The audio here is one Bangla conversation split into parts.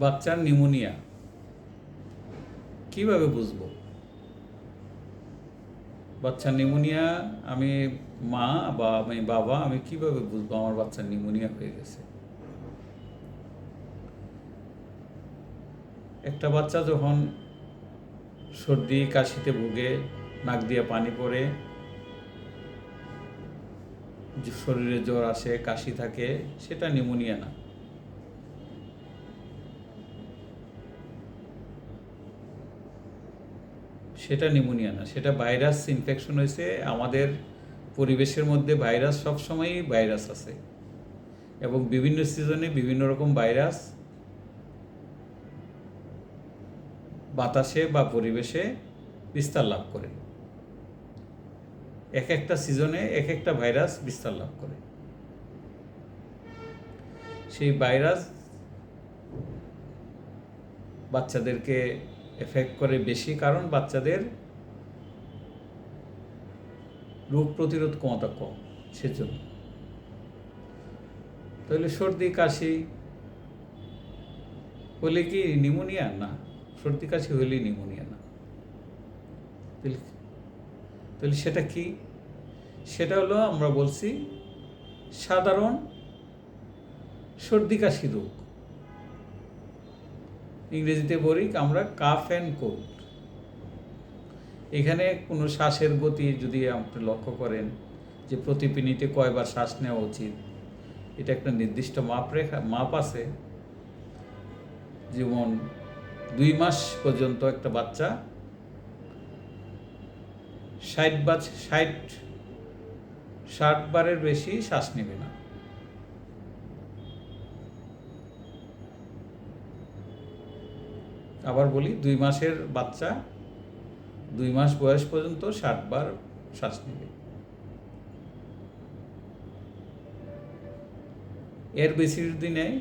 বাচ্চার নিউমোনিয়া কীভাবে বুঝব? বাচ্চার নিউমোনিয়া আমি মা বা আমি বাবা, আমি কীভাবে বুঝব আমার বাচ্চার নিউমোনিয়া হয়ে গেছে? একটা বাচ্চা যখন সর্দি, কাশিতে ভুগে, নাক দিয়ে পানি পড়ে শরীরে জ্বর আসে, কাশি থাকে, সেটা নিউমোনিয়া না। সেটা নিউমোনিয়া না, সেটা ভাইরাস ইনফেকশন হয়েছে, আমাদের পরিবেশের মধ্যে ভাইরাস সবসময়ই ভাইরাস আছে। এবং বিভিন্ন সিজনে বিভিন্ন রকম ভাইরাস বাতাসে বা পরিবেশে বিস্তার লাভ করে। এক একটা সিজনে এক একটা ভাইরাস বিস্তার লাভ করে। সেই ভাইরাস বাচ্চাদেরকে এফেক্ট করে বেশি কারণ বাচ্চাদের রোগ প্রতিরোধ ক্ষমতা কম, সেজন্য। তাহলে সর্দি, কাশি হলে কি নিউমোনিয়া? না, সর্দি, কাশি হলে নিউমোনিয়া না। তাহলে সেটা কি? সেটা হলো আমরা বলছি সাধারণ সর্দি, কাশি রোগ। ইংরেজিতে বলি আমরা কাফ অ্যান্ড কোল্ড এখানে কোনো শ্বাসের গতি যদি আপনি লক্ষ্য করেন যে প্রতি মিনিটে কয়বার শ্বাস নেওয়া উচিত, এটা একটা নির্দিষ্ট মাপ রেখা, মাপ আছে। যেমন দুই মাস পর্যন্ত একটা বাচ্চা ষাট বা ষাট ষাট বারের বেশি শ্বাস নেবে না। আবার বলি, দুই মাসের বাচ্চা, দুই মাস বয়স পর্যন্ত ষাট বার শ্বাস নেবে। এর বেশি যদি নেয়,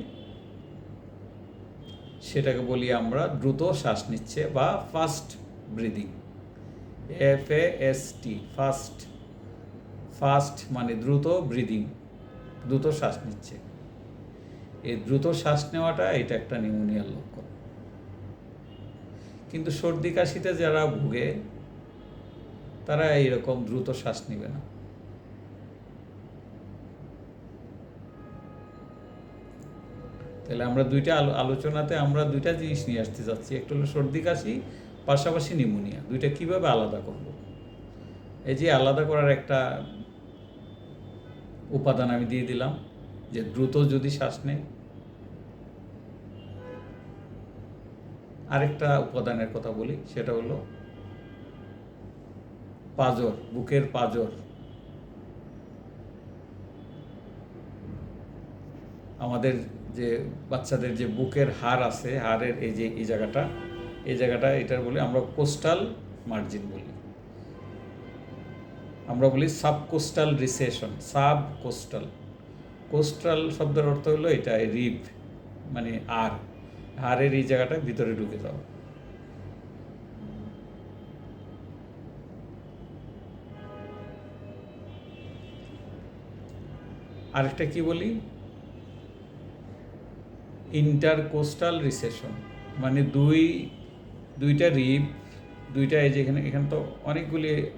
সেটাকে বলি আমরা দ্রুত শ্বাস নিচ্ছে বা fast breathing, F A S T, fast fast মানে দ্রুত ব্রিদিং, দ্রুত শ্বাস নিচ্ছে। এই দ্রুত শ্বাস নেওয়াটা এটা একটা নিউমোনিয়ার লক্ষণ। কিন্তু সর্দি কাশিতে যারা ভুগে, তারা এইরকম দ্রুত শ্বাস নেবে না। তাহলে আমরা দুইটা আলোচনাতে আমরা দুইটা জিনিস নিয়ে আসতে যাচ্ছি। একটা হলো সর্দি কাশি, পাশাপাশি নিউমোনিয়া দুইটা কীভাবে আলাদা করব? এই যে আলাদা করার একটা উপাদান আমি দিয়ে দিলাম, যে দ্রুত যদি শ্বাস নেয় আরেকটা উপাদানের কথা বলি, সেটা হলো পাজর, বুকের পাজর। আমাদের যে বাচ্চাদের যে বুকের হাড় আছে, হাড়ের এই যে, এই জায়গাটা এই জায়গাটা এটার বলি আমরা কোস্টাল মার্জিন বলি। আমরা বলি sub coastal recession sub coastal coastal শব্দের অর্থ হলো এটা রিব মানে আর। হাড়ের এই জায়গাটা ভিতরে ঢুকে যাওয়া আরেকটা কি বলি? ইন্টারকোস্টাল রিসেশন মানে দুই, দুইটা রিব, দুইটা এই যে এখানে এখানে তো অনেকগুলি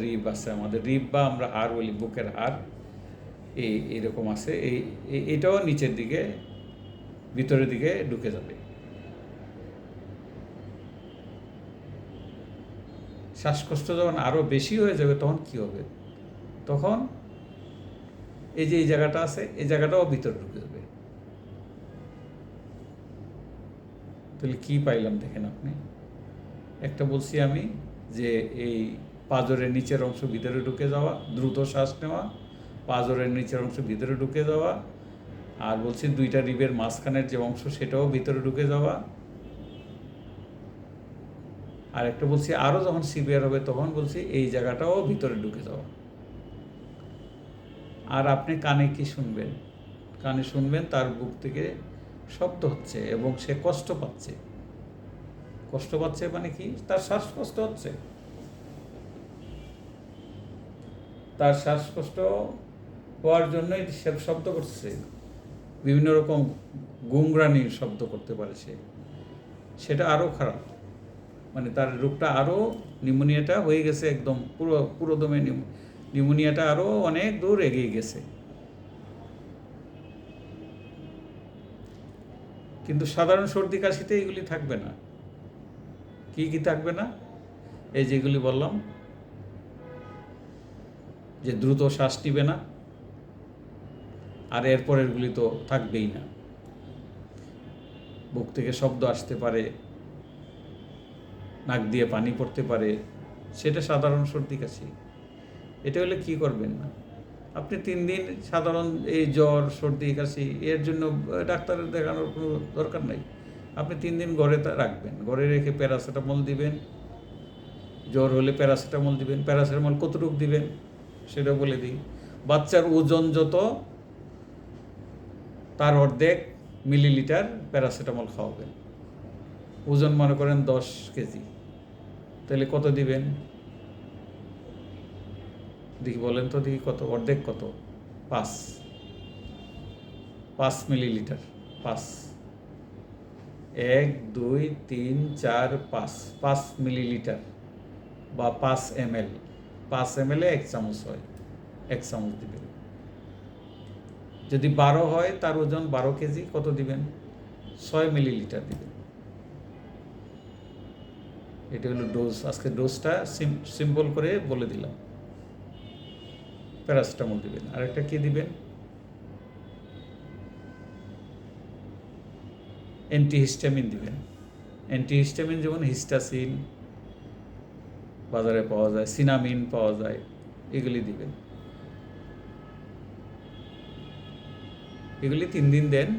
রিব আছে আমাদের। রিব বা আমরা হাড় বলি, বুকের হাড়, এই, এরকম আছে। এই- এটাও নিচের দিকে, ভিতরের দিকে ঢুকে যাবে। শ্বাসকষ্ট যখন আরও বেশি হয়ে যাবে, তখন কি হবে? তখন এই যে এই জায়গাটা আছে, এই জায়গাটাও ভিতরে ঢুকে যাবে। তাহলে কি পাইলাম দেখেন আপনি? একটা বলছি আমি যে এই পাজরের নিচের অংশ ভিতরে ঢুকে যাওয়া, দ্রুত শ্বাস নেওয়া, পাজরের নিচের অংশ ভিতরে ঢুকে যাওয়া, আর বলছি দুইটা রিবের মাঝখানের যে অংশ সেটাও ভিতরে ঢুকে যাওয়া আর একটা বলছি আরও যখন সিভিয়ার হবে তখন বলছি, এই জায়গাটাও ভিতরে ঢুকে যাওয়া আর আপনি কানে কি শুনবেন? কানে শুনবেন, তার বুক থেকে শব্দ হচ্ছে এবং সে কষ্ট পাচ্ছে। কষ্ট পাচ্ছে মানে কি? তার শ্বাসকষ্ট হচ্ছে। তার শ্বাসকষ্ট হওয়ার জন্যই সে শব্দ করছে। বিভিন্ন রকম গুমরানির শব্দ করতে পারে সে। সেটা আরও খারাপ। মানে তার রোগটা আরও নিউমোনিয়াটা হয়ে গেছে একদম পুরো পুরো দমে নিউমোনিয়াটা আরও অনেক দূর এগিয়ে গেছে। কিন্তু সাধারণ সর্দি কাশিতে এগুলি থাকবে না। কি কি থাকবে না? এই যেগুলি বললাম, যে দ্রুত শ্বাস নিবে না, আর এরপরেরগুলি তো থাকবেই না। বুক থেকে শব্দ আসতে পারে নাক দিয়ে পানি পড়তে পারে, সেটা সাধারণ সর্দি কাশি। এটা হলে কি করবেন না? আপনি তিন দিন সাধারণ এই জ্বর, সর্দি কাশি, এর জন্য ডাক্তারের দেখানোর কোনো দরকার নাই। আপনি তিন দিন ঘরে রাখবেন। ঘরে রেখে প্যারাসিটামল দিবেন। জ্বর হলে প্যারাসিটামল দিবেন। প্যারাসিটামল কতটুকু দিবেন সেটা বলে দিই। বাচ্চার ওজন যত, তার অর্ধেক মিলিলিটার প্যারাসিটামল খাওয়াবেন। ওজন মনে করেন দশ কেজি। তাহলে কত দিবেন? দেখি বলেন তো দেখি কত, অর্ধেক কত? পাঁচ। পাঁচ মিলিলিটার, পাঁচ। এক, দুই, তিন, চার, পাঁচ। পাঁচ মিলিলিটার বা পাঁচ এম এল পাঁচ এম এল এক চামচ হয়, এক চামচ দিবেন। যদি বারো হয়, তার ওজন বারো কেজি, কত দিবেন? ছয় মিলিলিটার দিবেন। এটা হলো ডোজ আজকে ডোজটা সিম্পল করে বলে দিলাম। প্যারাসিটামল দিবেন। আরেকটা কি দিবেন? অ্যান্টিহিস্টামিন দিবেন। অ্যান্টিহিস্টামিন যেমন হিস্টাসিন বাজারে পাওয়া যায় সিনামিন পাওয়া যায়, এগুলি দিবেন। এগুলি তিন দিন দেন।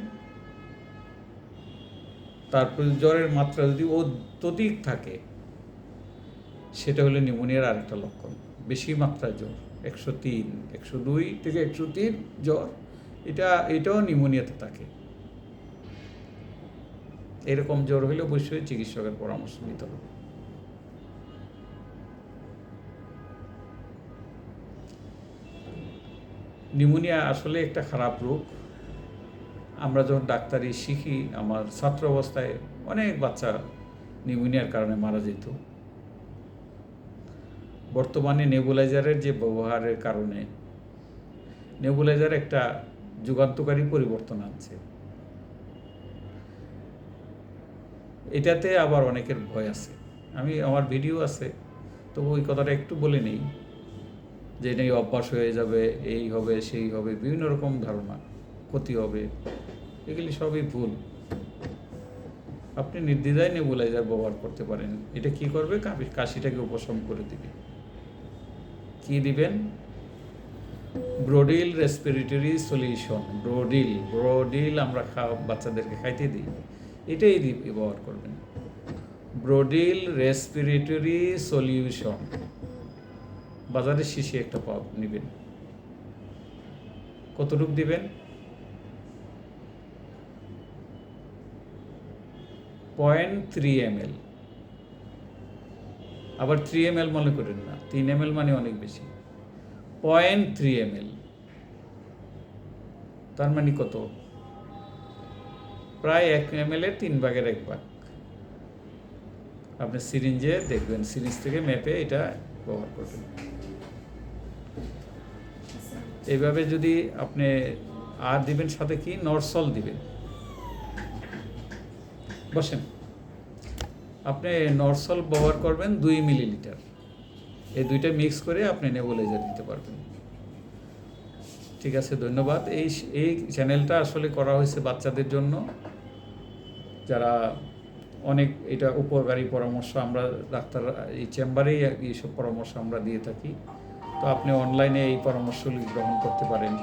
তারপর জ্বরের মাত্রা যদি অত্যধিক থাকে সেটা হলো নিউমোনিয়ার আরেকটা লক্ষণ। বেশি মাত্রায় জ্বর, একশো তিন, একশো দুই থেকে একশো তিন জ্বর, এটা, এটাও নিউমোনিয়াতে থাকে। এরকম জ্বর হলে অবশ্যই চিকিৎসকের পরামর্শ নিতে হবে। নিউমোনিয়া আসলে একটা খারাপ রোগ। আমরা যখন ডাক্তারি শিখি, আমার ছাত্র অবস্থায় অনেক বাচ্চা নিউমোনিয়ার কারণে মারা যেত। বর্তমানে নেবুলাইজারের যে ব্যবহারের কারণে নেবুলাইজার একটা যুগান্তকারী পরিবর্তন আনছে। এটাতে আবার অনেকের ভয় আছে। আমি, আমার ভিডিও আছে তো ওই কথাটা একটু বলে নেই যে এটা অভ্যাস হয়ে যাবে, এই হবে, সেই হবে, বিভিন্ন রকম ধারণা, ক্ষতি হবে, এগুলি সবই ভুল। আপনি নির্দ্বিধায় নেবুলাইজার ব্যবহার করতে পারেন। এটা কি করবে? কাশিটাকে উপশম করে দিবে। কি দিবেন? Brodil respiratory solution Brodil Brodil আমরা খাওয়া বাচ্চাদেরকে খাইতে দিই। এটাই ব্যবহার করবেন। ব্রোডিল রেসপিরেটরি সলিউশন বাজারে শিশি একটা পাব নেবেন। কতটুক দিবেন? Point three M L. আবার থ্রি এম এল মনে করেন না। তিন এম এল মানে অনেক বেশি। পয়েন্ট থ্রি এম এল তার মানে কত? প্রায় এক এম এল এর তিন ভাগের এক ভাগ। আপনি সিরিঞ্জে দেখবেন, সিরিঞ্জ থেকে মেপে এটা ব্যবহার করবেন। এইভাবে যদি আপনি আর দিবেন সাথে কি? নরসল দিবেন। বসেন। আপনি নরসল ব্যবহার করবেন দুই মিলিলিটার। এই দুইটা মিক্স করে আপনি নেবুলাইজার দিতে পারবেন। ঠিক আছে, ধন্যবাদ। এই এই চ্যানেলটা আসলে করা হয়েছে বাচ্চাদের জন্য। যারা অনেক এটা উপকারী পরামর্শ আমরা ডাক্তার, এই চেম্বারেই এইসব পরামর্শ আমরা দিয়ে থাকি। তো আপনি অনলাইনে এই পরামর্শগুলি গ্রহণ করতে পারেন।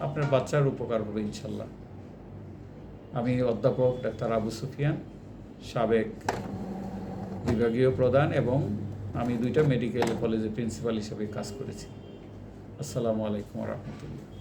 আপনার বাচ্চার উপকার হবে ইনশাল্লাহ। আমি অধ্যাপক ডাক্তার আবু সুফিয়ান। সাবেক বিভাগীয় প্রধান এবং আমি দুইটা মেডিকেল কলেজের প্রিন্সিপাল হিসেবে কাজ করেছি। আসসালামু আলাইকুম রহমতুল্লাহ।